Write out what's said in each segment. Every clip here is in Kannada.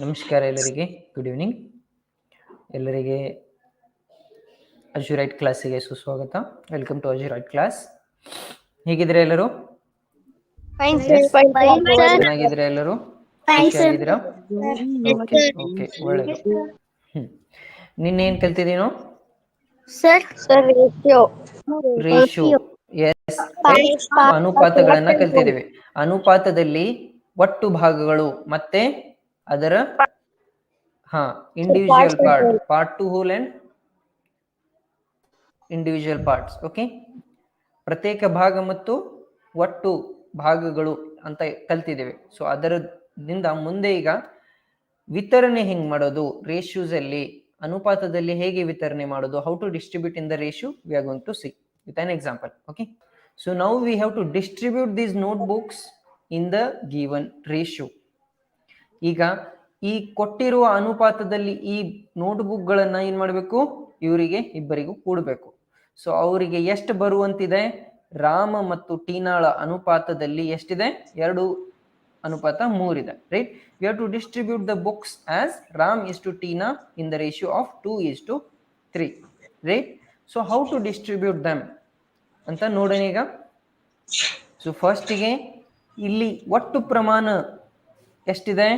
ನಮಸ್ಕಾರ ಎಲ್ಲರಿಗೆ. ಗುಡ್ ಈವ್ನಿಂಗ್ ಎಲ್ಲರಿಗೆ ಅಜುರೈಟ್ ಕ್ಲಾಸಿಗೆ ಸುಸ್ವಾಗತ. ವೆಲ್ಕಮ್ ಟು ಅಜುರೈಟ್ ಕ್ಲಾಸ್ ಹೇಗಿದ್ರೆ ಎಲ್ಲರೂ? ಚೆನ್ನಾಗಿದ್ರೆ ಎಲ್ಲರೂ? Fine, sir. ಖುಷಿಯಾಗಿದ್ದೀರಾ? ಓಕೆ ಓಕೆ ಒಳ್ಳೆಯದು ಹ್ಮ್. ನಿನ್ನೆ ಏನ್ ಕಲ್ತಿದ್ದೀನೋ? Sir. Sir, ರೇಷು ಎಸ್ ಅನುಪಾತಗಳನ್ನ ಕಲ್ತಿದ್ದೀವಿ. ಅನುಪಾತದಲ್ಲಿ ಒಟ್ಟು ಭಾಗಗಳು ಮತ್ತೆ ಅದರ ಹಾ individual part part to whole and individual parts okay ಪ್ರತ್ಯೇಕ ಭಾಗ ಮತ್ತು ಒಟ್ಟು ಭಾಗಗಳು ಅಂತ ಕಲ್ತಿದ್ದೇವೆ. ಸೊ ಅದರದಿಂದ ಮುಂದೆ ಈಗ ವಿತರಣೆ ಹೆಂಗ್ ಮಾಡೋದು? ರೇಷ್ಯೂಸ್ ಅಲ್ಲಿ ಅನುಪಾತದಲ್ಲಿ ಹೇಗೆ ವಿತರಣೆ ಮಾಡೋದು? How to distribute in the ratio we are going to see with an example okay so now we have to distribute these notebooks in the given ratio ಈಗ ಈ ಕೊಟ್ಟಿರುವ ಅನುಪಾತದಲ್ಲಿ ಈ ನೋಟ್ಬುಕ್ ಏನು ಏನ್ ಮಾಡಬೇಕು? ಇವರಿಗೆ ಇಬ್ಬರಿಗೂ ಕೂಡಬೇಕು. ಸೊ ಅವರಿಗೆ ಎಷ್ಟು ಬರುವಂತಿದೆ? ರಾಮ ಮತ್ತು ಟೀನಾಳ ಅನುಪಾತದಲ್ಲಿ ಎಷ್ಟಿದೆ? ಎರಡು ಅನುಪಾತ ಮೂರಿದೆ right we have to distribute the books as Ram is to Tina in the ratio of two is to three right so how to distribute them ಅಂತ ನೋಡೋಣ ಈಗ. ಸೊ ಫಸ್ಟಿಗೆ ಇಲ್ಲಿ ಒಟ್ಟು ಪ್ರಮಾಣ ಎಷ್ಟಿದೆ?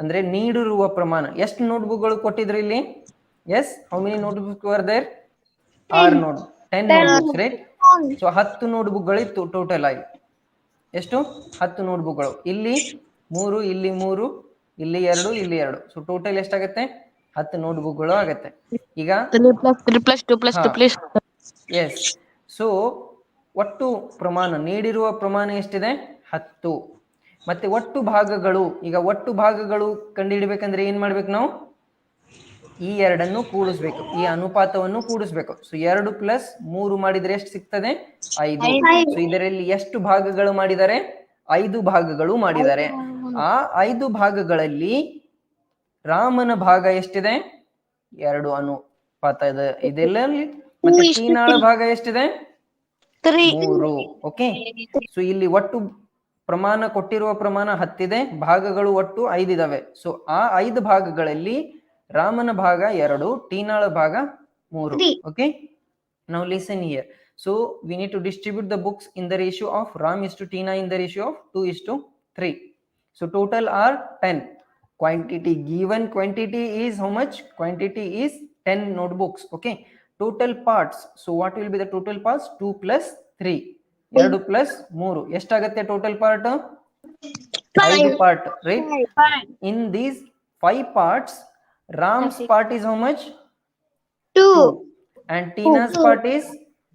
ಅಂದ್ರೆ ನೀಡಿರುವ ಪ್ರಮಾಣ. ಎಷ್ಟು ನೋಟ್ಬುಕ್ಗಳು ಕೊಟ್ಟಿದ್ರು ಇಲ್ಲಿ? Yes how many notebook were there are not ten notebooks right so ಹತ್ತು ನೋಟ್ಬುಕ್ಗಳಿತ್ತು ಟೋಟಲ್ ಆಗಿ. ಎಷ್ಟು? ಹತ್ತು ನೋಟ್ಬುಕ್ಗಳು ಇಲ್ಲಿ ಮೂರು ಇಲ್ಲಿ ಮೂರು ಇಲ್ಲಿ ಎರಡು ಇಲ್ಲಿ ಎರಡು. ಸೊ ಟೋಟಲ್ ಎಷ್ಟಾಗತ್ತೆ? ಹತ್ತು ನೋಟ್ಬುಕ್ಗಳು ಆಗತ್ತೆ. ಈಗ ಎಸ್ ಸೊ ಒಟ್ಟು ಪ್ರಮಾಣ ನೀಡಿರುವ ಪ್ರಮಾಣ ಎಷ್ಟಿದೆ? ಹತ್ತು. ಮತ್ತೆ ಒಟ್ಟು ಭಾಗಗಳು ಈಗ ಒಟ್ಟು ಭಾಗಗಳು ಕಂಡುಹಿಡಬೇಕಂದ್ರೆ ಏನ್ ಮಾಡ್ಬೇಕು ನಾವು? ಈ ಎರಡನ್ನು ಕೂಡಿಸ್ಬೇಕು. ಈ ಅನುಪಾತವನ್ನು ಕೂಡಿಸ್ಬೇಕು. ಸೊ ಎರಡು ಪ್ಲಸ್ ಮೂರು ಮಾಡಿದ್ರೆ ಎಷ್ಟು ಸಿಗ್ತದೆ? ಐದು. ಸೊ ಇದರಲ್ಲಿ ಎಷ್ಟು ಭಾಗಗಳು ಮಾಡಿದ್ದಾರೆ? ಐದು ಭಾಗಗಳು ಮಾಡಿದ್ದಾರೆ. ಆ ಐದು ಭಾಗಗಳಲ್ಲಿ ರಾಮನ ಭಾಗ ಎಷ್ಟಿದೆ? ಎರಡು ಅನುಪಾತ ಇದೆ. ಇದೆಲ್ಲಲ್ಲಿ ಮತ್ತೆ ಶ್ರೀನಾಳ ಭಾಗ ಎಷ್ಟಿದೆ. ಮೂರು. ಓಕೆ ಸೊ ಇಲ್ಲಿ ಒಟ್ಟು ಪ್ರಮಾಣ ಕೊಟ್ಟಿರುವ ಪ್ರಮಾಣ ಹತ್ತಿದೆ ಭಾಗಗಳು ಒಟ್ಟು ಐದಿದಾವೆ ಸೊ ಆ ಐದು ಭಾಗಗಳಲ್ಲಿ ರಾಮನ ಭಾಗ ಎರಡು ಟೀನಾಳ ಭಾಗ ಮೂರು. ಓಕೆ ನಾವು listen here so we need to distribute the books in the ratio of Ram is to Tina in the ratio of two is to three so total are ten quantity given quantity is how much? Quantity is 10 notebooks. Okay? Total parts. So what will be the total parts 2 plus 3 ಎರಡು ಪ್ಲಸ್ ಮೂರು. ಎಷ್ಟಾಗತ್ತೆ ಟೋಟಲ್ ಪಾರ್ಟ್ ಐದು part right in these five parts Ram's part is how much two and Tina's part is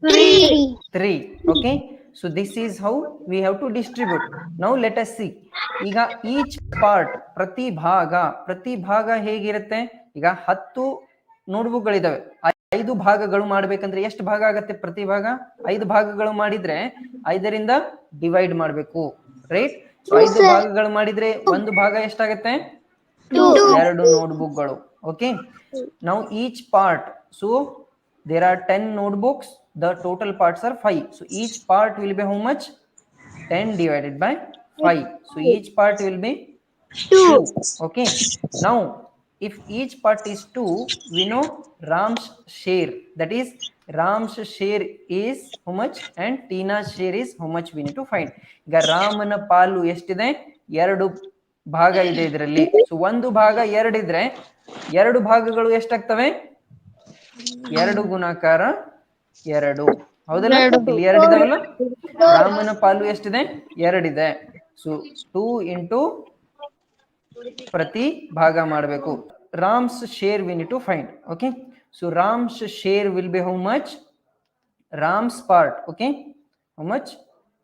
three 3 so this is how we have to distribute now let us see ಈಗ ಈಚ್ ಪಾರ್ಟ್ ಪ್ರತಿ ಭಾಗ ಪ್ರತಿ ಭಾಗ ಹೇಗಿರುತ್ತೆ? ಈಗ ಹತ್ತು ನೋಟ್ಬುಕ್ ಗಳಿದಾವೆ ಐದು ಭಾಗಗಳು ಮಾಡ್ಬೇಕಂದ್ರೆ ಎಷ್ಟು ಭಾಗ ಆಗತ್ತೆ ಪ್ರತಿ ಭಾಗ? ಐದು ಭಾಗಗಳು ಮಾಡಿದ್ರೆ ಐದರಿಂದ ಡಿವೈಡ್ ಮಾಡ್ಬೇಕು ರೈಟ್ ಐದು ಭಾಗಗಳು ಮಾಡಿದ್ರೆ ಒಂದು ಭಾಗ ಎಷ್ಟಾಗತ್ತೆ? ಎರಡು ನೋಟ್ಬುಕ್ಗಳು ಓಕೆ ನಾವು each part so are 10 notebooks the total parts are 5 so each part will be how much? 10 divided by 5 so each part will be 2 okay? Now if each part is 2 we know ram's share. That is ram's share is how much and tina's share is how much we need to find. ಈಗ ರಾಮನ ಪಾಲು ಎಷ್ಟಿದೆ? ಎರಡು ಭಾಗ ಇದೆ ಇದರಲ್ಲಿ. ಸೊ ಒಂದು ಭಾಗ ಎರಡಿದ್ರೆ ಎರಡು ಭಾಗಗಳು ಎಷ್ಟಾಗ್ತವೆ? ಎರಡು ಗುಣಾಕಾರ ಎರಡು. ಹೌದಲ್ಲ? ಇಲ್ಲಿ ಎರಡಿದಾವಲ್ಲ ರಾಮನ ಪಾಲು ಎಷ್ಟಿದೆ? ಎರಡಿದೆ. ಸೊ ಟೂ ಇಂಟು ಪ್ರತಿ ಭಾಗ ಮಾಡಬೇಕು. Ram's share we need to find okay so Ram's share will be how much Ram's part okay how much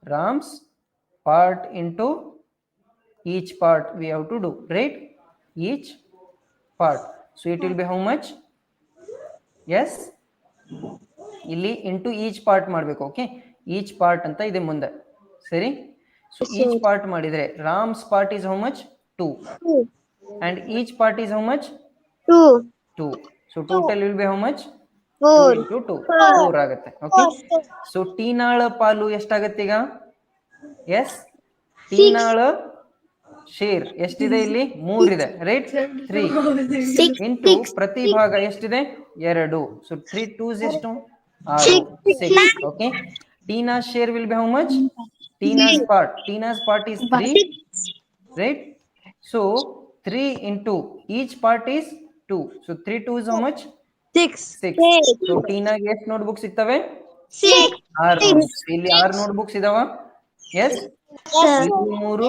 Ram's part into each part we have to do right each part so it will be how much yes ಇಲ್ಲಿ ಇಂಟು ಈಚ್ ಪಾರ್ಟ್ ಮಾಡಬೇಕು ಓಕೆ ಈಚ್ ಪಾರ್ಟ್ ಅಂತ ಇದೆ ಮುಂದೆ. ಸರಿ? ಸೊ ಈಚ್ ಪಾರ್ಟ್ ಮಾಡಿದರೆ Ram's part is how much two Two. And each part is how much Two. Two so total will be how much Four. Into two four ಆಗುತ್ತೆ. ಓಕೆ ಸೊ ಟೀನಾಳ ಪಾಲು ಎಷ್ಟಾಗತ್ತೆ ಈಗ? ಎಸ್ ಟೀನಾಳ ಶೇರ್. ಎಷ್ಟಿದೆ ಇಲ್ಲಿ? ಮೂರಿದೆ. ರೈಟ್ ತ್ರೀ ಇಂಟು ಪ್ರತಿ ಭಾಗ ಎಷ್ಟಿದೆ? ಎರಡು. ಸೊ ತ್ರೀ ಟೂಸ್ ಎಷ್ಟು six okay Tina share will be how much Tina's part Tina's part is three right? So 3 into each part is 2 so 3 2 is how much? 6. 6 Six. so ಟೀನಾಗೆ ಎಷ್ಟು ನೋಟ್ಬುಕ್ ಸಿಗ್ತವೆ? Six. ಆರು. Notebooks. ಇಲ್ಲಿ 6 ನೋಟ್ಬುಕ್ಸ್ ಇದಾವ? ಎಸ್ ಇಲ್ಲಿ ಮೂರು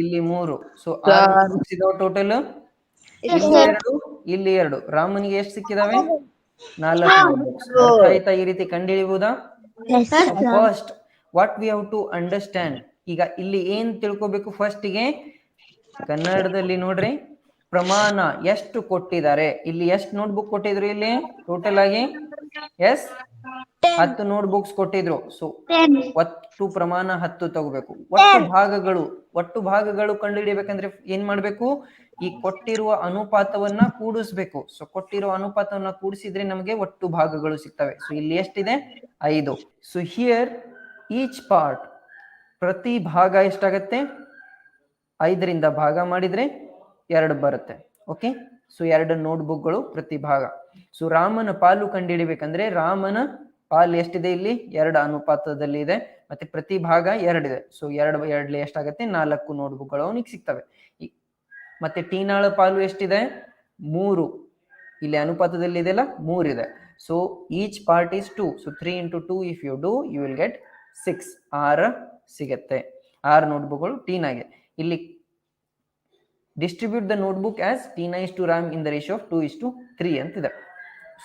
ಇಲ್ಲಿ ಮೂರು. ಸೊ ಆರು ನೋಟ್ಬುಕ್ಸ್ ಇದಾವ ಟೋಟಲ್ ಇಲ್ಲಿ ಎರಡು ಇಲ್ಲಿ ಎರಡು. ರಾಮನಿಗೆ ಎಷ್ಟು ಸಿಕ್ಕಿದಾವೆ? ನಾಲ್ಕು ನೋಟ್ಬುಕ್ಸ್ ಆಯ್ತಾ ಈ ರೀತಿ ಕಂಡುಹಿಡಿಬಹುದಾ first what we have to understand ಈಗ ಇಲ್ಲಿ ಏನ್ ತಿಳ್ಕೋಬೇಕು ಫಸ್ಟ್ಗೆ? ಕನ್ನಡದಲ್ಲಿ ನೋಡ್ರಿ ಪ್ರಮಾಣ ಎಷ್ಟು ಕೊಟ್ಟಿದ್ದಾರೆ? ಇಲ್ಲಿ ಎಷ್ಟು ನೋಟ್ ಬುಕ್ ಕೊಟ್ಟಿದ್ರು ಇಲ್ಲಿ? ಟೋಟಲ್ ಆಗಿ ಎಸ್? ಹತ್ತು ನೋಟ್ಬುಕ್ಸ್ ಕೊಟ್ಟಿದ್ರು. ಸೊ ಒಟ್ಟು ಪ್ರಮಾಣ ಹತ್ತು ತಗೋಬೇಕು. ಒಟ್ಟು ಭಾಗಗಳು ಒಟ್ಟು ಭಾಗಗಳು ಕಂಡುಹಿಡಿಬೇಕಂದ್ರೆ ಏನ್ ಮಾಡ್ಬೇಕು? ಈ ಕೊಟ್ಟಿರುವ ಅನುಪಾತವನ್ನ ಕೂಡಿಸ್ಬೇಕು. ಸೊ ಕೊಟ್ಟಿರುವ ಅನುಪಾತವನ್ನ ಕೂಡಿಸಿದ್ರೆ ನಮಗೆ ಒಟ್ಟು ಭಾಗಗಳು ಸಿಗ್ತವೆ. ಸೊ ಇಲ್ಲಿ ಎಷ್ಟಿದೆ? ಐದು. ಸೊ ಹಿಯರ್ ಈಚ್ ಪಾರ್ಟ್ ಪ್ರತಿ ಭಾಗ ಎಷ್ಟಾಗತ್ತೆ? ಐದರಿಂದ ಭಾಗ ಮಾಡಿದರೆ ಎರಡು ಬರುತ್ತೆ ಓಕೆ ಸೊ ಎರಡು ನೋಟ್ಬುಕ್ಗಳು ಪ್ರತಿ ಭಾಗ. ಸೊ ರಾಮನ ಪಾಲು ಕಂಡುಹಿಡಿಬೇಕಂದ್ರೆ ರಾಮನ ಪಾಲು ಎಷ್ಟಿದೆ ಇಲ್ಲಿ? ಎರಡು ಅನುಪಾತದಲ್ಲಿ ಇದೆ, ಮತ್ತೆ ಪ್ರತಿ ಭಾಗ ಎರಡಿದೆ. ಸೊ ಎರಡು ಎರಡ್ಲಿ ಎಷ್ಟಾಗತ್ತೆ? ನಾಲ್ಕು ನೋಟ್ಬುಕ್ಗಳು ಅವನಿಗೆ ಸಿಗ್ತವೆ. ಮತ್ತೆ ಟೀನಾಳ ಪಾಲು ಎಷ್ಟಿದೆ? ಮೂರು. ಇಲ್ಲಿ ಅನುಪಾತದಲ್ಲಿ ಇದೆಲ್ಲ ಮೂರಿದೆ. So each part is two so three into two if you do you will get six ಆರು ಸಿಗತ್ತೆ. ಆರು ನೋಟ್ಬುಕ್ಗಳು ಟೀನಾಗೆ. ಇಲ್ಲಿ distribute the notebook as Tina is to Ram in the ratio of two is to three ಅಂತಿದೆ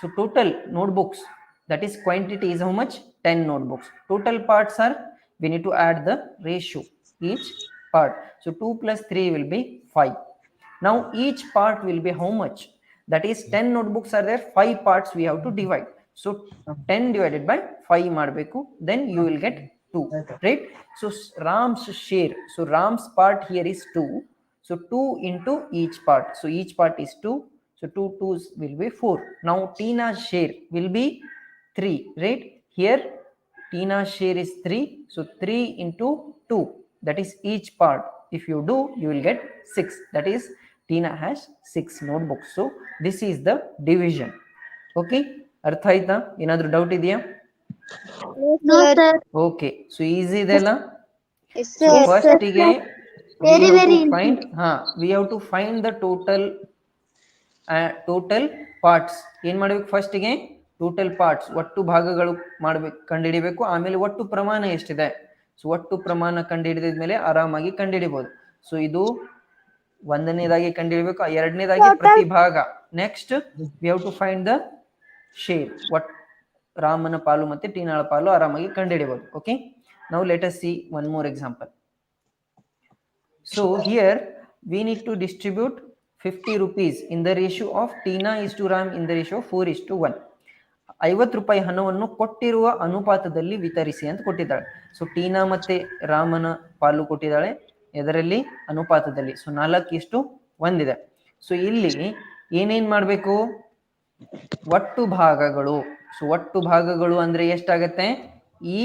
so total notebooks that is quantity is how much 10 notebooks total parts are we need to add the ratio each part so 2 plus 3 will be 5 now each part will be how much that is 10 notebooks are there 5 parts we have to divide so 10 divided by 5 ಮಾಡಬೇಕು then you will get 2 right so s- ram's share so ram's part here is 2 so 2 into each part so each part is 2 so 2 twos will be 4 now tina's share will be 3 right here tina's share is 3 so 3 into 2 that is each part if you do you will get 6 that is tina has 6 notebooks so this is the division okay ಅರ್ಥ ಆಯ್ತಾ ಏನಾದ್ರೂ ಡೌಟ್ ಇದೆಯಾ No, sir. Okay so easy ಇದೆಲ್ಲ. ಫಸ್ಟ್ಗೆ. ಫೈಂಡ್ ಹಾ we have to find the total total parts ಏನ್ ಮಾಡ್ಬೇಕು ಫಸ್ಟ್ಗೆ? ಟೋಟಲ್ ಪಾರ್ಟ್ಸ್ ಒಟ್ಟು ಭಾಗಗಳು ಮಾಡ್ಬೇಕು ಕಂಡುಹಿಡಿಬೇಕು. ಆಮೇಲೆ ಒಟ್ಟು ಪ್ರಮಾಣ ಎಷ್ಟಿದೆ? ಸೊ ಒಟ್ಟು ಪ್ರಮಾಣ ಕಂಡುಹಿಡಿದ ಮೇಲೆ ಆರಾಮಾಗಿ ಕಂಡುಹಿಡಿಬಹುದು ಸೊ ಇದು ಒಂದನೇದಾಗಿ ಕಂಡುಹಿಡಿಬೇಕು ಎರಡನೇದಾಗಿ ಪ್ರತಿ ಭಾಗ. Next we have to find the share of ರಾಮನ ಪಾಲು ಮತ್ತೆ ಟೀನಾಳ ಪಾಲು ಆರಾಮಾಗಿ ಕಂಡುಹಿಡಿಯಬಹುದು ಓಕೆ ನಾವು let us see one more example So, here we need to distribute 50 rupees in the ratio of Tina is to Ram in the of 4 is to 1. ಐವತ್ತು ರೂಪಾಯಿ ಹಣವನ್ನು ಕೊಟ್ಟಿರುವ ಅನುಪಾತದಲ್ಲಿ ವಿತರಿಸಿ ಅಂತ ಕೊಟ್ಟಿದ್ದಾಳೆ. ಸೊ ಟೀನಾ ಮತ್ತೆ ರಾಮನ ಪಾಲು ಕೊಟ್ಟಿದ್ದಾಳೆ. ಇದರಲ್ಲಿ ಅನುಪಾತದಲ್ಲಿ. ಸೊ ನಾಲ್ಕು ಇಷ್ಟು ಒಂದಿದೆ ಸೊ ಇಲ್ಲಿ ಏನೇನ್ ಮಾಡಬೇಕು? ಒಟ್ಟು ಭಾಗಗಳು. ಸೊ ಒಟ್ಟು ಭಾಗಗಳು ಅಂದ್ರೆ ಎಷ್ಟಾಗತ್ತೆ? ಈ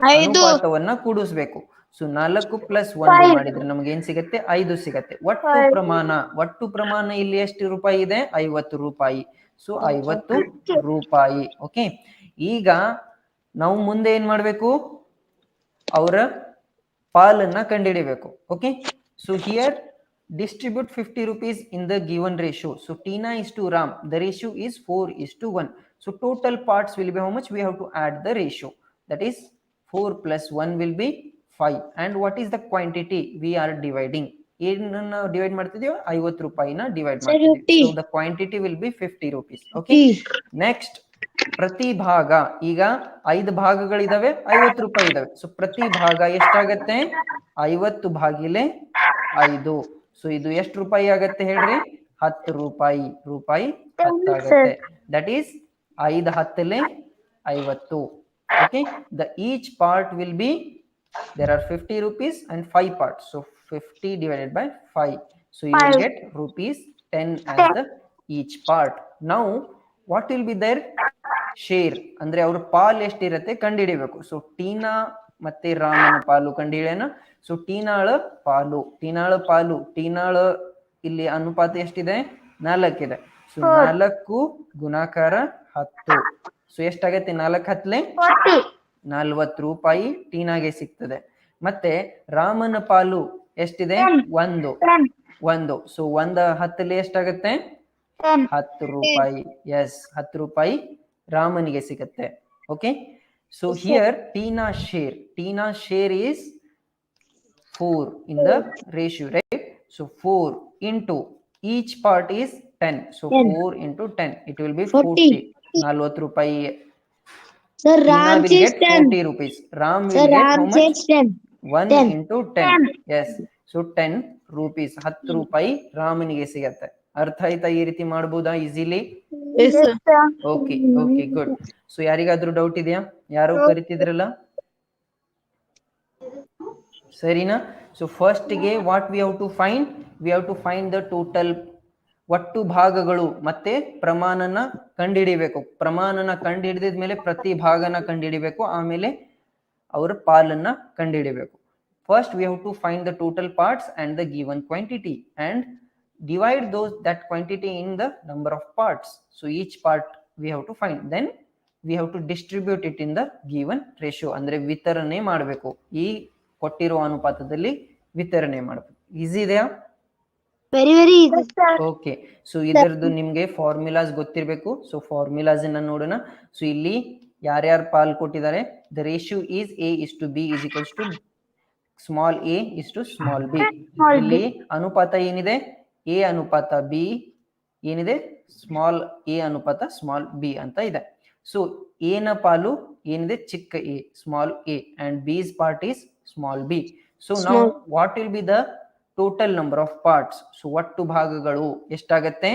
ಅನುಪಾತವನ್ನ ಕೂಡಿಸ್ಬೇಕು. ಸೊ ನಾಲ್ಕು ಪ್ಲಸ್ ಒಂದು ಮಾಡಿದ್ರೆ ನಮ್ಗೆ ಏನ್ ಸಿಗತ್ತೆ? ಐದು ಸಿಗತ್ತೆ. ಒಟ್ಟು ಪ್ರಮಾಣ ಒಟ್ಟು ಪ್ರಮಾಣ ಇಲ್ಲಿ ಎಷ್ಟು ರೂಪಾಯಿ ಇದೆ? ಐವತ್ತು ರೂಪಾಯಿ. ಸೊ ಐವತ್ತು ರೂಪಾಯಿ. ಓಕೆ ಈಗ ನಾವು ಮುಂದೆ ಏನ್ ಮಾಡ್ಬೇಕು? ಅವರ ಪಾಲನ್ನ ಕಂಡಿಡಿಬೇಕು okay so here distribute 50 rupees in the given ratio so Tina is to Ram the ratio is 4 is to 1 so total parts will be how much? We have to add the ratio. That is 4 plus 1 will be 5 and what is the quantity we are dividing? ಏನನ್ನ ಡಿವೈಡ್ ಮಾಡ್ತಿದ್ಯೋ ಐವತ್ತು ರೂಪಾಯಿನ ಡಿವೈಡ್ ಮಾಡ್ತೀವಿ the quantity will be fifty rupees okay next ಪ್ರತಿ ಭಾಗ. ಈಗ ಐದು ಭಾಗಗಳಿದಾವೆ ಐವತ್ತು ರೂಪಾಯಿ ಇದಾವೆ. ಸೊ ಪ್ರತಿ ಭಾಗ ಎಷ್ಟಾಗತ್ತೆ? ಐವತ್ತು ಭಾಗಿಲೆ ಐದು. ಸೊ ಇದು ಎಷ್ಟು ರೂಪಾಯಿ ಆಗತ್ತೆ ಹೇಳ್ರಿ? ಹತ್ತು ರೂಪಾಯಿ ರೂಪಾಯಿ ಹತ್ತಾಗತ್ತೆ ದಟ್ ಈಸ್ ಐದು ಹತ್ತಲೆ ಐವತ್ತು. Okay the each part will be there are 50 rupees and 5 parts. So 50 divided by 5 so you will get rupees 10 as the each part now what will be their share ಅಂದ್ರೆ ಅವ್ರ ಪಾಲ್ ಎಷ್ಟಿರತ್ತೆ ಕಂಡುಹಿಡಿಬೇಕು ಸೊ ಟೀನಾ ಮತ್ತೆ ರಾಮನ ಪಾಲು ಕಂಡುಹಿಡಿಯೋಣ ಸೊ ಟೀನಾಳ ಪಾಲು. ಟೀನಾಳ ಪಾಲು. ಟೀನಾಳ ಇಲ್ಲಿ ಅನುಪಾತ ಎಷ್ಟಿದೆ? ನಾಲ್ಕಿದೆ. ಸೊ ನಾಲ್ಕು ಗುಣಾಕಾರ ಹತ್ತು. ಸೊ ಎಷ್ಟಾಗತ್ತೆ ನಾಲ್ಕು ಹತ್ಲೆ. ನಲ್ವತ್ತು ರೂಪಾಯಿ ಟೀನಾಗೆ ಸಿಗ್ತದೆ. ಮತ್ತೆ ರಾಮನ ಪಾಲು ಎಷ್ಟಿದೆ? ಒಂದು. ಒಂದು. ಸೊ ಒಂದ ಹತ್ತಲ್ಲಿ ಎಷ್ಟಾಗತ್ತೆ. ಹತ್ತು ರೂಪಾಯಿ. ಎಸ್ ಹತ್ತು ರೂಪಾಯಿ ರಾಮನಿಗೆ ಸಿಗತ್ತೆ. Okay so here Tina share. Tina share is four in the ratio right so four into each part is ten so four into ten it will be forty ನಲ್ವತ್ತು ರೂಪಾಯಿ sir Ram rupees get ten. 40 rupees. Ram will Sir, get how Ram much? says ten. 1 10. into 10. Yes. So 10 rupees. 10 ರೂಪಾಯಿ ರಾಮನಿಗೆ ಸಿಗತ್ತೆ ಅರ್ಥ ಆಯ್ತಾ ಈ ರೀತಿ ಮಾಡಬಹುದಾ easily. Okay okay good so ಯಾರಿಗಾದ್ರೂ ಡೌಟ್ ಇದೆಯಾ ಯಾರು ಕರಿತಿದ್ರಲ್ಲ ಸರಿನಾ ಸೊ ಫಸ್ಟ್ಗೆ what we have to find we have to find the total ಒಟ್ಟು ಭಾಗಗಳು ಮತ್ತೆ ಪ್ರಮಾಣನ ಕಂಡುಹಿಡಿಬೇಕು ಪ್ರಮಾಣನ ಕಂಡುಹಿಡಿದ ಮೇಲೆ ಪ್ರತಿ ಭಾಗನ ಕಂಡುಹಿಡಿಬೇಕು ಆಮೇಲೆ ಅವರ ಪಾಲನ್ನ ಕಂಡುಹಿಡಿಬೇಕು first we have to find the total parts and the given quantity and divide those that quantity in the number of parts so each part we have to find then we have to distribute it in the given ratio. ಅಂದ್ರೆ ವಿತರಣೆ ಮಾಡಬೇಕು. ಈ ಕೊಟ್ಟಿರುವ ಅನುಪಾತದಲ್ಲಿ ವಿತರಣೆ ಮಾಡಬೇಕು. ಈಸಿ ಇದೆಯಾ? Very, very easy. Okay so ಇದರದ್ದು ನಿಮ್ಗೆ ಫಾರ್ಮುಲಾಸ್ ಗೊತ್ತಿರಬೇಕು. ಸೊ ಫಾರ್ಮುಲಾಸ್ ಅನ್ನ ನೋಡೋಣ. ಸೊ ಇಲ್ಲಿ ಯಾರ್ಯಾರು ಪಾಲ್ ಕೊಟ್ಟಿದ್ದಾರೆ? The ratio is A is to B is equals to small a is to small b ಇಲ್ಲಿ ಅನುಪಾತ ಏನಿದೆ? ಎ ಅನುಪಾತ ಬಿ ಏನಿದೆ? ಸ್ಮಾಲ್ ಎ ಅನುಪಾತ ಸ್ಮಾಲ್ ಬಿ ಅಂತ ಇದೆ. ಸೊ ಎ ನ ಪಾಲು ಏನಿದೆ? ಚಿಕ್ಕ a small a and B's part is small b so ನಾವು what will be the total number of parts so ಒಟ್ಟು ಭಾಗಗಳು ಎಷ್ಟಾಗತ್ತೆ?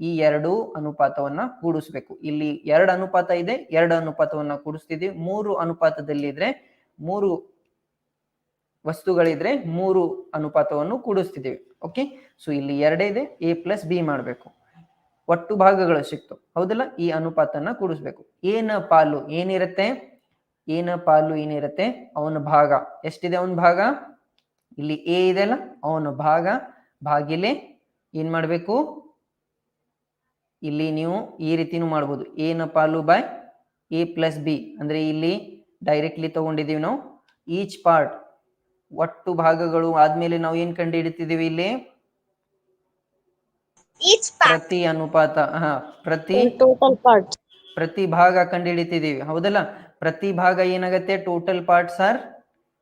ಈ ಎರಡು ಅನುಪಾತವನ್ನ ಕೂಡಿಸ್ಬೇಕು. ಇಲ್ಲಿ ಎರಡು ಅನುಪಾತ ಇದೆ, ಎರಡು ಅನುಪಾತವನ್ನ ಕೂಡಿಸ್ತಿದ್ವಿ ಮೂರು ಅನುಪಾತದಲ್ಲಿ ಇದ್ರೆ ಮೂರು ವಸ್ತುಗಳಿದ್ರೆ ಮೂರು ಅನುಪಾತವನ್ನು ಕೂಡಿಸ್ತಿದ್ದೀವಿ. ಓಕೆ ಸೊ ಇಲ್ಲಿ ಎರಡೇ ಇದೆ ಎ ಪ್ಲಸ್ ಬಿ ಮಾಡಬೇಕು. ಒಟ್ಟು ಭಾಗಗಳು ಸಿಕ್ತು. ಹೌದಲ್ಲ? ಈ ಅನುಪಾತನ ಕೂಡಿಸ್ಬೇಕು. ಏನ ಪಾಲು ಏನಿರುತ್ತೆ? ಏನ ಪಾಲು ಏನಿರುತ್ತೆ? ಅವನ ಭಾಗ. ಎಷ್ಟಿದೆ ಅವನ ಭಾಗ? ಇಲ್ಲಿ ಎ ಇದೆಲ್ಲ ಅವನು ಭಾಗ ಭಾಗಿಲೆ ಏನ್ ಮಾಡಬೇಕು? ಇಲ್ಲಿ ನೀವು ಈ ರೀತಿನೂ ಮಾಡ್ಬೋದು. ನ ಪಾಲು ಬೈ ಎ ಪ್ಲಸ್ ಬಿ ಅಂದ್ರೆ ಇಲ್ಲಿ ಡೈರೆಕ್ಟ್ಲಿ ತಗೊಂಡಿದೀವಿ ನಾವು. ಈಚ್ ಪಾರ್ಟ್ ಒಟ್ಟು ಭಾಗಗಳು ಆದ್ಮೇಲೆ ನಾವು ಏನ್ ಕಂಡು ಹಿಡಿತಿದೀವಿ ಇಲ್ಲಿ. ಪ್ರತಿ ಅನುಪಾತ ಹಾ ಪ್ರತಿ ಟೋಟಲ್ ಪಾರ್ಟ್ ಪ್ರತಿ ಭಾಗ ಕಂಡು ಹಿಡಿತಿದೀವಿ ಹೌದಲ್ಲ? ಪ್ರತಿ ಭಾಗ ಏನಾಗತ್ತೆ? Total parts are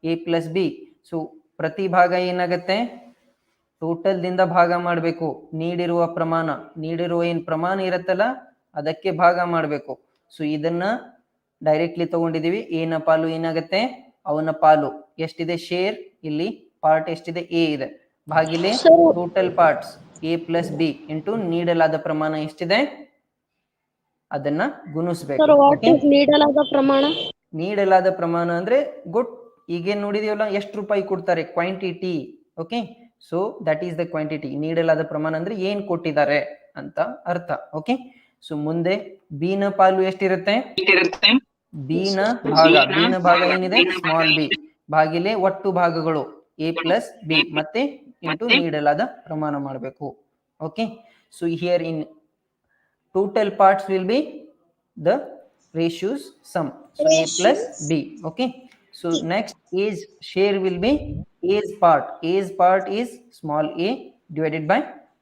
A plus B so ಪ್ರತಿ ಭಾಗ ಏನಾಗತ್ತೆ? ಟೋಟಲ್ ದಿಂದ ಭಾಗ ಮಾಡಬೇಕು. ನೀಡಿರುವ ಪ್ರಮಾಣ. ನೀಡಿರುವ ಏನ್ ಪ್ರಮಾಣ ಇರತ್ತಲ್ಲ ಅದಕ್ಕೆ ಭಾಗ ಮಾಡಬೇಕು. ಸೊ ಇದನ್ನ ಡೈರೆಕ್ಟ್ಲಿ ತಗೊಂಡಿದೀವಿ ಏನ ಪಾಲು ಏನಾಗತ್ತೆ? ಅವನ ಪಾಲು. ಎಷ್ಟಿದೆ? ಶೇರ್ ಇಲ್ಲಿ ಪಾರ್ಟ್ ಎಷ್ಟಿದೆ? ಎ ಇದೆ. ಭಾಗಿಲೆ total parts A plus B into ನೀಡಲಾದ ಪ್ರಮಾಣ ಎಷ್ಟಿದೆ? ಅದನ್ನ ಗುಣಿಸ್ಬೇಕು? ನೀಡಲಾದ ಪ್ರಮಾಣ? ನೀಡಲಾದ ಪ್ರಮಾಣ ಅಂದ್ರೆ ಗುಡ್ ಈಗೇನ್ ನೋಡಿದೀವಲ್ಲ ಎಷ್ಟು ರೂಪಾಯಿ ಕೊಡ್ತಾರೆ? Quantity okay so that is the quantity ನೀಡಲಾದ ಪ್ರಮಾಣ ಅಂದ್ರೆ ಏನ್ ಕೊಟ್ಟಿದ್ದಾರೆ ಅಂತ ಅರ್ಥ ಓಕೆ ಸೊ ಮುಂದೆ ಬಿ ನ ಪಾಲು ಎಷ್ಟಿರುತ್ತೆ? ಬಿ ನ ಭಾಗ. ಬಿ ನ ಭಾಗ ಏನಿದೆ? ಸ್ಮಾಲ್ ಬಿ ಭಾಗಿಲೆ ಒಟ್ಟು ಭಾಗಗಳು. ಎ ಪ್ಲಸ್ ಬಿ ಮತ್ತೆ ಇಂಟು ನೀಡಲಾದ ಪ್ರಮಾಣ ಮಾಡಬೇಕು okay so here in total parts will be the ratios sum so a b b okay? So next is share will be a's part a's part is small a divided by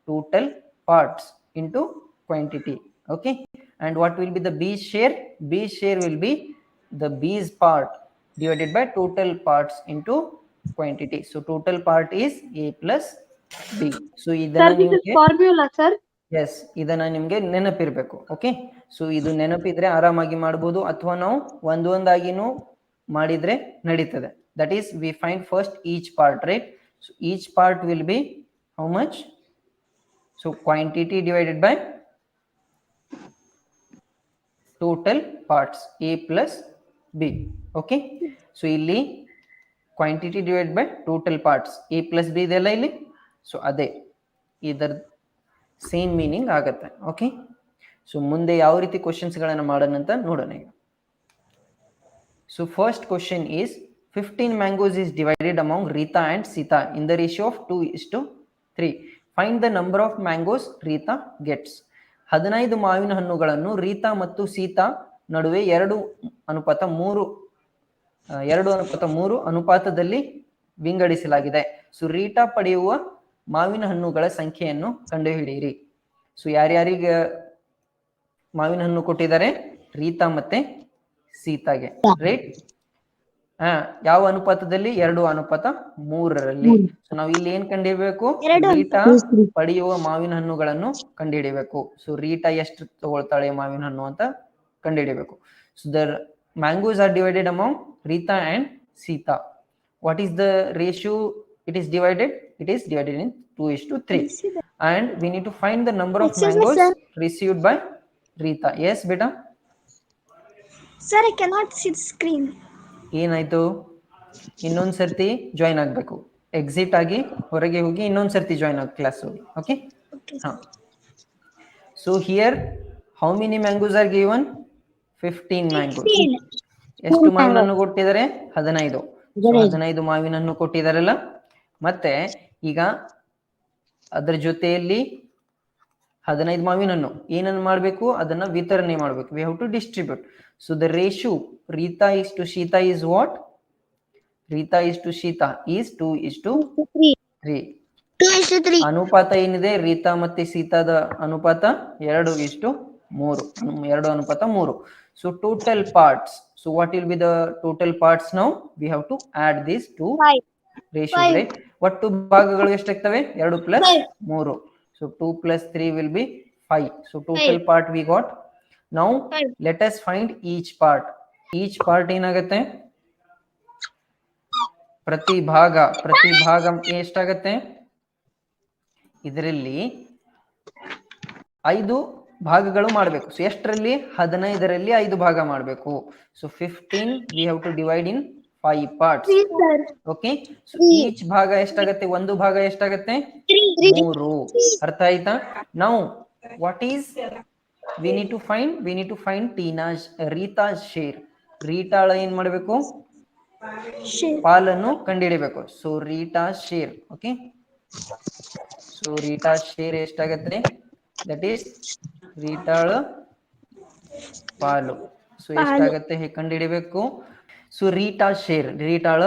total parts into quantity okay and what will be the b's share b's share will be the b's part divided by total parts into quantity so total part is a plus b so ಇದನ್ನ ನಿಮ್ಗೆ Formula, sir. ಎಸ್ ಇದನ್ನ ನಿಮ್ಗೆ ನೆನಪಿರ್ಬೇಕು ಓಕೆ ಸೊ ಇದು ನೆನಪಿದ್ರೆ ಆರಾಮಾಗಿ ಮಾಡ್ಬೋದು ಅಥವಾ ನಾವು ಒಂದೊಂದಾಗಿನೂ ಮಾಡಿದ್ರೆ ನಡೀತದೆ. That is we find first each part right so each part will be how much so quantity divided by total parts A plus B okay so ಇಲ್ಲಿ quantity divide by total parts A plus B ಇದೆಲ್ಲ ಇಲ್ಲಿ? ಸೊ ಅದೇ. ಇದರ ಸೇಮ್ ಮೀನಿಂಗ್ ಆಗತ್ತೆ ಓಕೆ ಸೊ ಮುಂದೆ ಯಾವ ರೀತಿ ಕ್ವಶನ್ಸ್ಗಳನ್ನು ಮಾಡೋಣ ಅಂತ ನೋಡೋಣ ಈಗ. So first question is 15 mangoes is divided among Rita and Sita in the ratio of 2 is to 3. Find the number of mangoes Rita gets. ಹದಿನೈದು ಮಾವಿನ ಹಣ್ಣುಗಳನ್ನು ರೀತಾ ಮತ್ತು ಸೀತಾ ನಡುವೆ ಎರಡು ಅನುಪಾತ ಮೂರು ಎರಡು ಅನುಪಾತ ಮೂರು ಅನುಪಾತದಲ್ಲಿ ವಿಂಗಡಿಸಲಾಗಿದೆ ಸೊ ರೀಟಾ ಪಡೆಯುವ ಮಾವಿನ ಹಣ್ಣುಗಳ ಸಂಖ್ಯೆಯನ್ನು ಕಂಡುಹಿಡಿಯಿರಿ ಸೊ ಯಾರ್ಯಾರಿಗೆ ಮಾವಿನ ಹಣ್ಣು ಕೊಟ್ಟಿದ್ದಾರೆ ರೀತಾ ಮತ್ತೆ ಸೀತಾಗೆ ರೈಟ್ ಹಾ ಯಾವ ಅನುಪಾತದಲ್ಲಿ? ಎರಡು ಅನುಪಾತ ಮೂರರಲ್ಲಿ. ಸೊ ನಾವು ಇಲ್ಲಿ ಏನ್ ಕಂಡಿಡ್ಬೇಕು? ರೀಟಾ ಪಡೆಯುವ ಮಾವಿನ ಹಣ್ಣುಗಳನ್ನು ಕಂಡುಹಿಡಿಬೇಕು ಸೊ ರೀಟಾ ಎಷ್ಟು ತಗೊಳ್ತಾಳೆ ಮಾವಿನ ಹಣ್ಣು ಅಂತ ಕಂಡುಹಿಡಿಬೇಕು so the mangoes are divided amount Rita and Sita. What is the ratio it is divided it is divided in two is to three and we need to find the number of mangoes received by Rita is by Rita. I cannot see screen. ಏನಾಯ್ತು? ಇನ್ನೊಂದ್ ಸರ್ತಿ ಜಾಯಿನ್ ಆಗ್ಬೇಕು. ಎಕ್ಸಿಟ್ ಆಗಿ ಹೊರಗೆ ಹೋಗಿ ಇನ್ನೊಂದ್ ಸರ್ತಿ ಜಾಯಿನ್ ಆಗಿ ಕ್ಲಾಸ್ ಹೋಗಿ ಓಕೆ. ಹಾ. So here how many mangoes are given fifteen mangoes ಎಷ್ಟು ಮಾವಿನ ಹಣ್ಣು ಕೊಟ್ಟಿದ್ದಾರೆ? ಹದಿನೈದು. ಹದಿನೈದು. ಮಾವಿನ ಹಣ್ಣು ಕೊಟ್ಟಿದಾರಲ್ಲ ಮತ್ತೆ ಈಗ ಅದರ ಜೊತೆಯಲ್ಲಿ ಹದಿನೈದು ಮಾವಿನ ಹಣ್ಣು ಏನನ್ನು ಮಾಡಬೇಕು? ಅದನ್ನ ವಿತರಣೆ ಮಾಡಬೇಕು. We have to distribute so the ratio Rita is to Sita is what Rita is to Sita is two is to Three. Three Two is to three. ಅನುಪಾತ ಏನಿದೆ? ರೀತಾ ಮತ್ತೆ ಸೀತಾದ ಅನುಪಾತ ಎರಡು ಇಷ್ಟು ಮೂರು. ಎರಡು ಅನುಪಾತ ಮೂರು. So total parts so what will be the total parts ನಾವು we have to add this to Five. Ratio right ಒಟ್ಟು ಭಾಗಗಳು ಎಷ್ಟಾಗ್ತವೆ? ಎರಡು ಪ್ಲಸ್ ಮೂರು. So two plus three will be five so total part we got now Five. Let us find each part each part ಏನಾಗತ್ತೆ? ಪ್ರತಿ ಭಾಗ ಪ್ರತಿ ಭಾಗ ಎಷ್ಟಾಗತ್ತೆ? ಇದರಲ್ಲಿ ಐದು ಭಾಗಗಳು ಮಾಡಬೇಕು. ಸೊ ಎಷ್ಟರಲ್ಲಿ? ಹದಿನೈದರಲ್ಲಿ ಐದು ಭಾಗ ಮಾಡಬೇಕು. So fifteen we have to divide in five part okay so each ಭಾಗ ಎಷ್ಟಾಗತ್ತೆ? ಒಂದು ಭಾಗ ಎಷ್ಟಾಗತ್ತೆ. ಮೂರು. ಅರ್ಥ ಆಯ್ತಾ? ನಾವು what is we need to find we need to find ಟೀನಾಜ್ Rita share ರೀಟಾಳ ಏನ್ ಮಾಡಬೇಕು? Share. ಪಾಲನ್ನು ಕಂಡುಹಿಡಿಬೇಕು. So Rita share okay so Rita share ಎಷ್ಟಾಗತ್ತೆ? ದಟ್ ಈಸ್ ರೀಟಾಳ ಪಾಲು. ಸೊ ಎಷ್ಟಾಗತ್ತೆ? ಹೇಗೆ ಕಂಡುಹಿಡಿಬೇಕು. ಸೊ ರೀಟಾ ಶೇರ್ ರೀಟಾಳ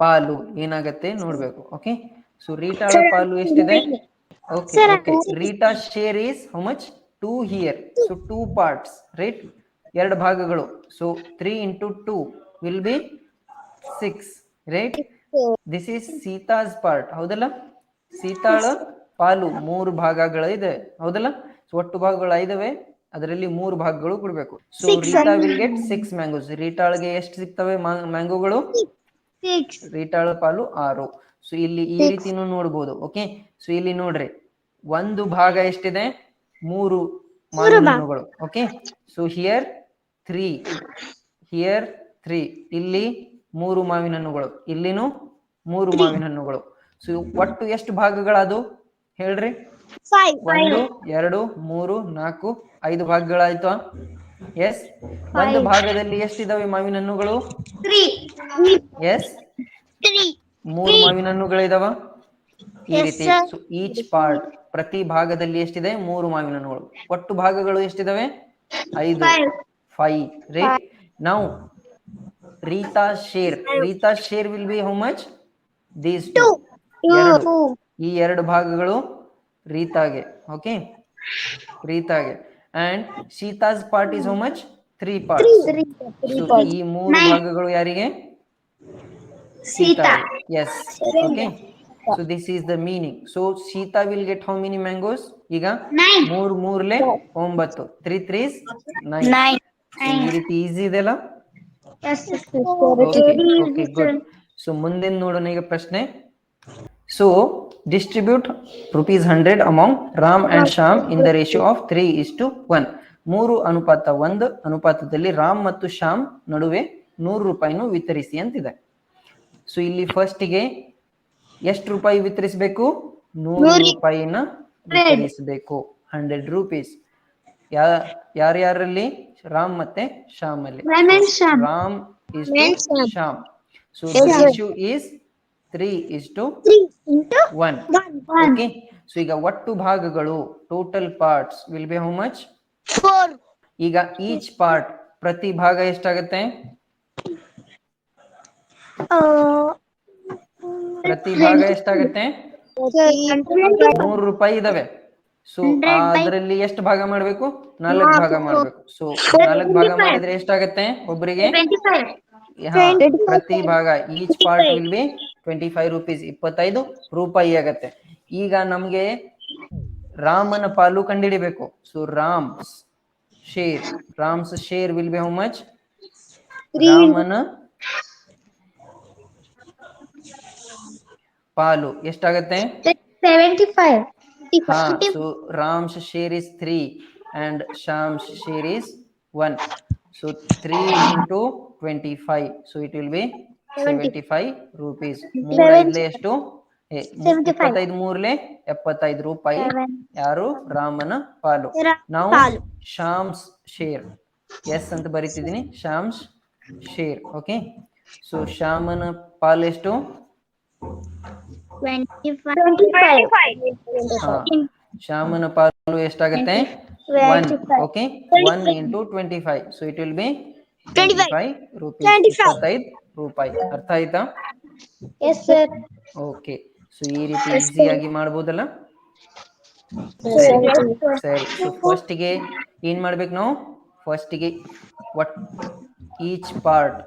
ಪಾಲು ಏನಾಗತ್ತೆ ನೋಡ್ಬೇಕು ಓಕೆ ಸೊ ರೀಟಾಳ ಪಾಲು ಎಷ್ಟಿದೆ? Okay okay Rita share is how much two here so two parts right ಎರಡು ಭಾಗಗಳು so three into two will be six right this is Sita's part ಹೌದಲ್ಲ? ಸೀತಾಳ ಪಾಲು ಮೂರು ಭಾಗಗಳು ಇದೆ ಹೌದಲ್ಲ? ಸೊ ಒಟ್ಟು ಭಾಗಗಳು ಐದವೆ? ಅದರಲ್ಲಿ ಮೂರು ಭಾಗಗಳು ಕೊಡ್ಬೇಕು. So Rita will get six mangoes ರೀಟಾಳ್ಗೆ ಎಷ್ಟು ಸಿಗ್ತವೆ ಮ್ಯಾಂಗೋಗಳು Six. ರೀಟಾಳ ಪಾಲು ಆರು. ಸೊ ಇಲ್ಲಿ ಈ ರೀತಿನೂ ನೋಡ್ಬೋದು ಓಕೆ ಸೊ ಇಲ್ಲಿ ನೋಡ್ರಿ ಒಂದು ಭಾಗ ಎಷ್ಟಿದೆ? ಮೂರು ಮಾವಿನ ಹಣ್ಣುಗಳು okay so here three here three ಇಲ್ಲಿ ಮೂರು ಮಾವಿನ ಹಣ್ಣುಗಳು ಇಲ್ಲಿನೂ ಮೂರು ಮಾವಿನ ಹಣ್ಣುಗಳು ಸೊ ಒಟ್ಟು ಎಷ್ಟು ಭಾಗಗಳದು? ಹೇಳ್ರಿ. ಒಂದು ಎರಡು ಮೂರು ನಾಲ್ಕು ಐದು ಭಾಗಗಳಾಯ್ತು. ಎಸ್ ಒಂದು ಭಾಗದಲ್ಲಿ ಎಷ್ಟಿದಾವೆ ಮಾವಿನ ಹಣ್ಣುಗಳು. ಎಸ್. ಮೂರು ಮಾವಿನ ಹಣ್ಣುಗಳಿದಾವ ಈ ರೀತಿ. ಈಚ್ ಪಾರ್ಟ್ ಪ್ರತಿ ಭಾಗದಲ್ಲಿ ಎಷ್ಟಿದೆ? ಮೂರು ಮಾವಿನ ಹಣ್ಣುಗಳು. ಒಟ್ಟು ಭಾಗಗಳು ಎಷ್ಟಿದಾವೆ? ಐದು. ಫೈ. ಫೈವ್ ರೈಟ್ ನಾವು Rita share. Rita share will be how much these two. ಈ ಎರಡು ಭಾಗಗಳು ರೀತಾಗೆ. Okay ರೀತಾಗೆ. And Sita's part is how much three part. ಈ ಮೂರು ಭಾಗಗಳು ಯಾರಿಗೆ? Sita. Yes Okay. So this is the meaning. So Sita will get how many mangoes? ಈಗ Nine. ಮೂರ್ ಮೂರ್ಲೆ ಒಂಬತ್ತು. Three three's nine Nine. Easy ಇದೆಲ್ಲ ಸೊ ಮುಂದಿನ ನೋಡೋಣ ಈಗ ಪ್ರಶ್ನೆ? So distribute rupees hundred amount Ram and Shyam in the ratio of three is to one ಮೂರು ಅನುಪಾತ ಒಂದು ಅನುಪಾತದಲ್ಲಿ ರಾಮ್ ಮತ್ತು ಶ್ಯಾಮ್ ನಡುವೆ ನೂರು ರೂಪಾಯಿನೂ ವಿತರಿಸಿ ಅಂತಿದೆ. ಸೊ ಇಲ್ಲಿ ಫಸ್ಟಿಗೆ ಎಷ್ಟು ರೂಪಾಯಿ ವಿತರಿಸಬೇಕು? ನೂರು ರೂಪಾಯಿನ ವಿತರಿಸಬೇಕು. ಹಂಡ್ರೆಡ್ ರೂಪೀಸ್ ಯಾ ಯಾರ್ಯಾರಲ್ಲಿ? ರಾಮ್ ಮತ್ತೆ ಶ್ಯಾಮ್. ಅಲ್ಲಿ. Ram is. Shyam. So ratio is three is to one. Okay so ಈಗ ಒಟ್ಟು ಭಾಗಗಳು total parts will be how much. ಈಗ ಈಚ್ ಪಾರ್ಟ್ ಪ್ರತಿ ಭಾಗ ಎಷ್ಟಾಗತ್ತೆ? Uh, ಪ್ರತಿ ಭಾಗ ಎಷ್ಟಾಗತ್ತೆ. ನೂರು ರೂಪಾಯಿ ಇದಾವೆ ಸೊ ಅದರಲ್ಲಿ ಎಷ್ಟು ಭಾಗ ಮಾಡ್ಬೇಕು? ನಾಲ್ಕು ಭಾಗ ಮಾಡ್ಬೇಕು. ಸೊ ನಾಲ್ಕು ಭಾಗ ಮಾಡಿದ್ರೆ ಎಷ್ಟಾಗತ್ತೆ ಒಬ್ಬರಿಗೆ. ಪ್ರತಿ ಭಾಗ each part will be twenty five rupees ಇಪ್ಪತ್ತೈದು ರೂಪಾಯಿ ಆಗತ್ತೆ. ಈಗ ನಮ್ಗೆ ರಾಮನ ಪಾಲು ಕಂಡಿಡಿಬೇಕು. So Ram's share Ram's share will be how much ರಾಮನ ಪಾಲು. ಎಷ್ಟಾಗತ್ತೆ? So Ram's share is three and Shyam's share is one so three into twenty five so it will be seventy five rupees ಮೂರೈದ್ಲೆ ಎಷ್ಟು? ಇಪ್ಪತ್ತೈದು ಮೂರ್ಲೆ ಎಪ್ಪತ್ತೈದು ರೂಪಾಯಿ. ಯಾರು? ರಾಮನ ಪಾಲು. ನಾವು. ಶಾಮ್ಸ್ ಶೇರ್ ಎಸ್ ಅಂತ ಬರಿತಿದ್ದೀನಿ. ಶಾಮ್ಸ್ ಶೇರ್ ಓಕೆ ಸೊ ಶಾಮನ ಪಾಲು ಎಷ್ಟು? ಶ್ಯಾಮನ ಪಾಲು ಎಷ್ಟಾಗತ್ತೆ? One. Okay one into twenty five so it will be Twenty-five. Five rupees. ಇಪ್ಪತ್ತೈದು ರೂಪಾಯಿ. ಅರ್ಥ ಆಯ್ತಾ? ಎಸ್ ಸರ್ ಓಕೆ ಸೊ ಈ ರೀತಿ ಈಸಿಯಾಗಿ ಮಾಡ್ಬೋದಲ್ಲ? ಸರಿ. ಫಸ್ಟಿಗೆ ಏನ್ ಮಾಡ್ಬೇಕು ನಾವು? ಫಸ್ಟಿಗೆ ಒಟ್ ಈಚ್ ಪಾರ್ಟ್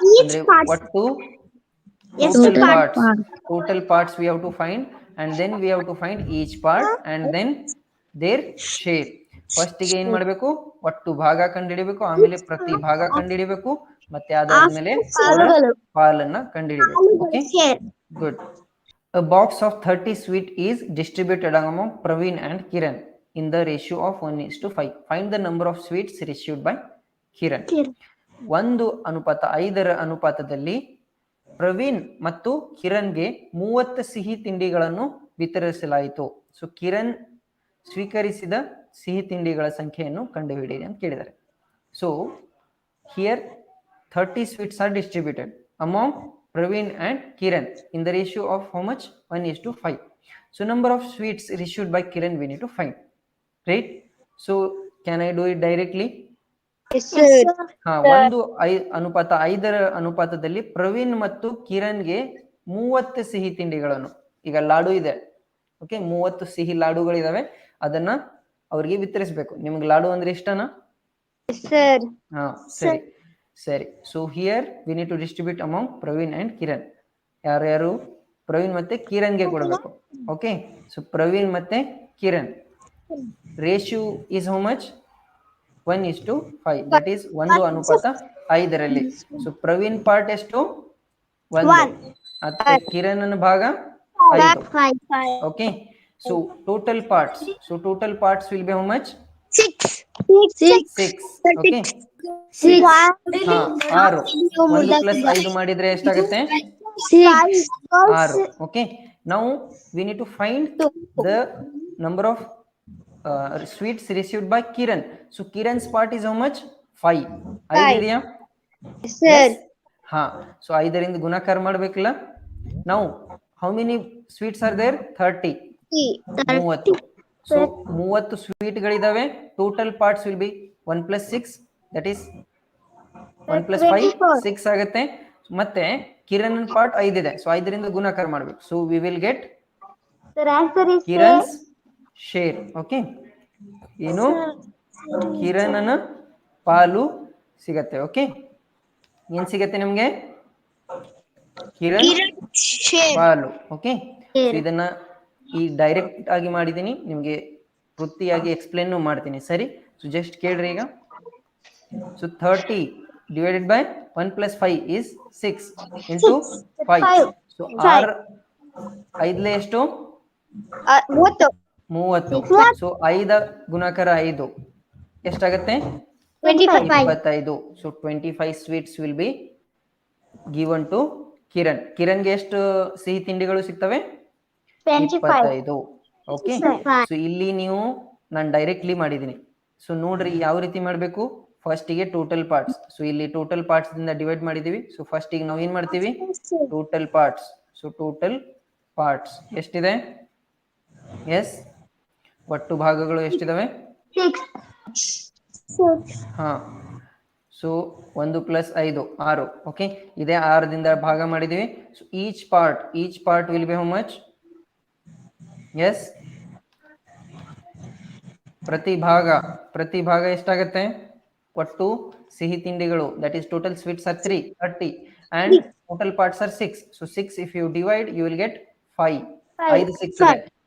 ಅಂದ್ರೆ. ಒಟ್ಟು yes total two part. parts. Total parts we have to find and then we have to find each part ಫಸ್ಟ್ಗೆ ಏನ್ ಮಾಡ್ಬೇಕು? ಒಟ್ಟು ಭಾಗ ಕಂಡಿಡಿಬೇಕು ಆಮೇಲೆ ಪ್ರತಿ ಭಾಗ ಕಂಡಿಡಿಬೇಕು ಮತ್ತೆ ಅದಾದ್ಮೇಲೆ ಪಾಲನ್ನ ಕಂಡಿಡಿಬೇಕು. Good a box of thirty sweet is distributed amount Praveen and Kiran in the ratio of one is to five find the number of sweets received by Kiran ಒಂದು ಅನುಪಾತ ಐದರ ಅನುಪಾತದಲ್ಲಿ ಪ್ರವೀಣ್ ಮತ್ತು ಕಿರಣ್ಗೆ ಮೂವತ್ತು ಸಿಹಿ ತಿಂಡಿಗಳನ್ನು ವಿತರಿಸಲಾಯಿತು. ಸೊ ಕಿರಣ್ ಸ್ವೀಕರಿಸಿದ ಸಿಹಿ ತಿಂಡಿಗಳ ಸಂಖ್ಯೆಯನ್ನು ಕಂಡುಹಿಡಿಯಿರಿ ಅಂತ ಕೇಳಿದ್ದಾರೆ. So here thirty sweets are distributed amount Praveen and Kiran. In the ratio of how much one is to five so number of sweets received by Kiran we need to find right so can I do it directly. ಹಾ ಒಂದು ಐ ಅನುಪಾತ ಐದರ ಅನುಪಾತದಲ್ಲಿ ಪ್ರವೀಣ್ ಮತ್ತು ಕಿರಣ್ಗೆ ಮೂವತ್ತು ಸಿಹಿ ತಿಂಡಿಗಳನ್ನು. ಈಗ ಲಾಡು ಇದೆ. ಓಕೆ ಮೂವತ್ತು ಸಿಹಿ ಲಾಡುಗಳಿದಾವೆ. ಅದನ್ನ ಅವ್ರಿಗೆ ವಿತರಿಸಬೇಕು. ನಿಮ್ಗೆ ಲಾಡು ಅಂದ್ರೆ ಇಷ್ಟನಾ. ಹಾ ಸರಿ. ಸರಿ. So here we need to distribute amount Praveen and Kiran. ಯಾರ್ಯಾರು? ಪ್ರವೀಣ್ ಮತ್ತೆ ಕಿರಣ್ಗೆ ಕೊಡಬೇಕು. ಓಕೆ ಸೊ ಪ್ರವೀಣ್ ಮತ್ತೆ Kiran. Ratio is how much one is to five that is ಒಂದು ಅನುಪಾತ ಐದರಲ್ಲಿ ಸೊ ಪ್ರವೀಣ್ ಪಾರ್ಟ್ ಎಷ್ಟು ಒಂದು One. ಮತ್ತೆ ಕಿರಣ್ ಭಾಗ ಐದು Five. Five. Okay so total parts so total parts will be how much Six. Six. Six okay Six. ಹಾ ಆರು ಒಂದು ಪ್ಲಸ್ ಐದು ಮಾಡಿದ್ರೆ ಎಷ್ಟಾಗುತ್ತೆ Six. ಆರು ಓಕೆ ನಾವು we need to find the number of sweets received by Kiran so Kiran's part is how much five ಐದು ಇದೆಯಾ Sir. ಹಾ ಸೊ ಐದರಿಂದ ಗುಣಕರ್ ಮಾಡ್ಬೇಕಲ್ಲ ನಾವು how many sweets are there thirty ಮೂವತ್ತು ಸೊ ಮೂವತ್ತು ಸ್ವೀಟ್ ಗಳಿದಾವೆ total parts will be one plus six that is one plus five six ಆಗುತ್ತೆ. ಮತ್ತೆ ಕಿರಣ್ ಪಾರ್ಟ್ ಐದಿದೆ. ಸೊ ಐದರಿಂದ ಗುಣಾಕಾರ ಮಾಡ್ಬೇಕು so we will get sir answer is Kiran's share okay? ಏನು? ಕಿರಣನ ಪಾಲು ಸಿಗತ್ತೆ ಓಕೆ? ಏನ್ ಸಿಗತ್ತೆ ನಿಮ್ಗೆ? ಕಿರಣ್. ಪಾಲು ಓಕೆ? ಇದನ್ನ ಈ ಡೈರೆಕ್ಟ್ ಆಗಿ ಮಾಡಿದೀನಿ ನಿಮ್ಗೆ ವೃತ್ತಿಯಾಗಿ ಎಕ್ಸ್ಪ್ಲೇನ್ ಮಾಡ್ತೀನಿ ಸರಿ? ಸೊ ಜಸ್ಟ್ ಕೇಳ್ರಿ ಈಗ. So thirty divided by one plus five is six into five so R ಐದ್ಲೆ ಎಷ್ಟು? what? ಮೂವತ್ತು. ಸೊ ಐದ ಗುಣಾಕಾರ ಐದು. ಎಷ್ಟಾಗತ್ತೆ. ಇಪ್ಪತ್ತೈದು. So twenty five sweets will be given to Kiran ಕಿರಣ್ಗೆ ಎಷ್ಟು ಸಿಹಿ ತಿಂಡಿಗಳು ಸಿಗ್ತವೆ. ಇಪ್ಪತ್ತೈದು. ಓಕೆ. ಸೊ ಇಲ್ಲಿ ನೀವು ನಾನು ಡೈರೆಕ್ಟ್ಲಿ ಮಾಡಿದ್ದೀನಿ. ಸೊ ನೋಡ್ರಿ ಯಾವ ರೀತಿ ಮಾಡಬೇಕು? ಫಸ್ಟಿಗೆ ಟೋಟಲ್ ಪಾರ್ಟ್ಸ್ ಸೊ ಇಲ್ಲಿ ಟೋಟಲ್ ಪಾರ್ಟ್ಸ್ ದಿಂದ ಡಿವೈಡ್ ಮಾಡಿದೀವಿ. ಸೊ ಫಸ್ಟಿಗೆ ನಾವು ಏನ್ ಮಾಡ್ತೀವಿ? Total parts so total parts ಎಷ್ಟಿದೆ? ಎಸ್ ಒಟ್ಟು ಭಾಗಗಳು ಎಷ್ಟಿದಾವೆ? ಹಾ. ಸೊ ಒಂದು ಪ್ಲಸ್ ಐದು ಆರು ಓಕೆ ಇದೇ ಆರದಿಂದ ಭಾಗ ಮಾಡಿದೀವಿ so each part each part will be how much yes ಪ್ರತಿ ಭಾಗ ಪ್ರತಿ ಭಾಗ ಎಷ್ಟಾಗತ್ತೆ? ಒಟ್ಟು ಸಿಹಿ ತಿಂಡಿಗಳು that is total sweets are three thirty and total parts are six so six if you divide you will get five ಐದು ಸಿಕ್ಸ್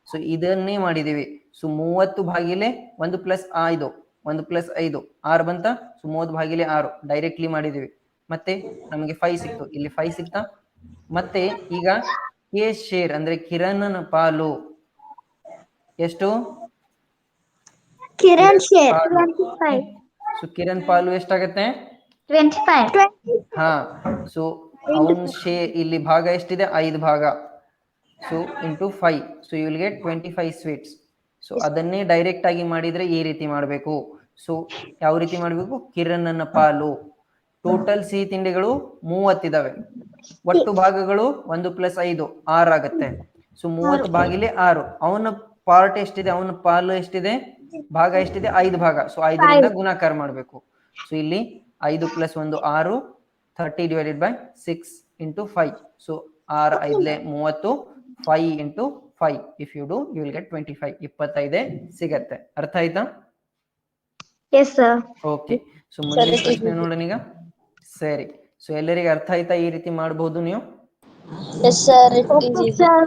ಸೊ ಇದನ್ನೇ ಮಾಡಿದೀವಿ ಸೊ ಮೂವತ್ತು ಭಾಗಿಲೆ ಒಂದು ಪ್ಲಸ್ ಐದು ಒಂದು ಪ್ಲಸ್ ಐದು ಆರು ಬಂತ? ಸೊ ಮೂವತ್ತು ಭಾಗಿಲೆ ಆರು ಡೈರೆಕ್ಟ್ಲಿ ಮಾಡಿದೀವಿ ಮತ್ತೆ ನಮಗೆ ಫೈವ್ ಸಿಕ್ತು. ಇಲ್ಲಿ ಫೈವ್ ಸಿಕ್ತಾ? ಮತ್ತೆ ಈಗ ಕೆ ಶೇರ್ ಅಂದ್ರೆ ಕಿರಣನ ಪಾಲು. ಎಷ್ಟು? ಕಿರಣ್ ಶೇರ್ ಸೊ ಕಿರಣ್ ಪಾಲು ಎಷ್ಟಾಗತ್ತೆ? 25. ಹಾ. ಸೊ ಅವನ್ ಶೇ ಇಲ್ಲಿ ಭಾಗ ಎಷ್ಟಿದೆ? ಐದು ಭಾಗ. So into five so you will get twenty five sweets so ಅದನ್ನೇ ಡೈರೆಕ್ಟ್ ಆಗಿ ಮಾಡಿದ್ರೆ ಈ ರೀತಿ ಮಾಡಬೇಕು. ಸೊ ಯಾವ ರೀತಿ ಮಾಡಬೇಕು? ಕಿರಣನ ಪಾಲು. ಟೋಟಲ್ ಸಿಹಿ ತಿಂಡಿಗಳು ಮೂವತ್ತಿದಾವೆ ಒಟ್ಟು ಭಾಗಗಳು ಒಂದು ಪ್ಲಸ್ ಐದು ಆರು ಆಗತ್ತೆ. ಸೊ ಮೂವತ್ತು ಭಾಗಿಲೆ ಆರು. ಅವನ ಪಾರ್ಟ್ ಎಷ್ಟಿದೆ? ಅವನ ಪಾಲು ಎಷ್ಟಿದೆ? ಭಾಗ ಎಷ್ಟಿದೆ? ಐದು ಭಾಗ. ಸೊ ಐದರಿಂದ ಗುಣಾಕಾರ ಮಾಡಬೇಕು. ಸೊ ಇಲ್ಲಿ ಐದು ಪ್ಲಸ್ ಒಂದು ಆರು thirty divided by six into five so R ಐದ್ಲೆ ಮೂವತ್ತು five into five if you do you will get twenty five ಇಪ್ಪತ್ತೈದೆ ಸಿಗತ್ತೆ. ಅರ್ಥ ಆಯ್ತಾ? Yes, sir. ಓಕೆ ಸೊ ಮುಂದಿನ ಪ್ರಶ್ನೆ ನೋಡೋಣ ಈಗ. ಸರಿ. ಸೊ ಎಲ್ಲರಿಗೆ ಅರ್ಥ ಆಯ್ತಾ ಈ ರೀತಿ ಮಾಡಬಹುದು ನೀವು? Yes, sir. It is easy. Sir.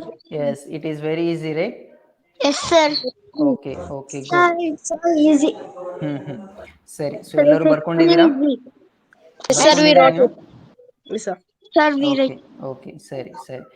Yes it is very easy right Yes, sir. Okay okay easy. Hmm hmm. ಸರಿ. ಸೊ ಎಲ್ಲರೂ ಬರ್ಕೊಂಡಿದ್ದೀರಾ? Yes, sir. We wrote sir. Sir, we okay okay ಸರಿ ಸರಿ.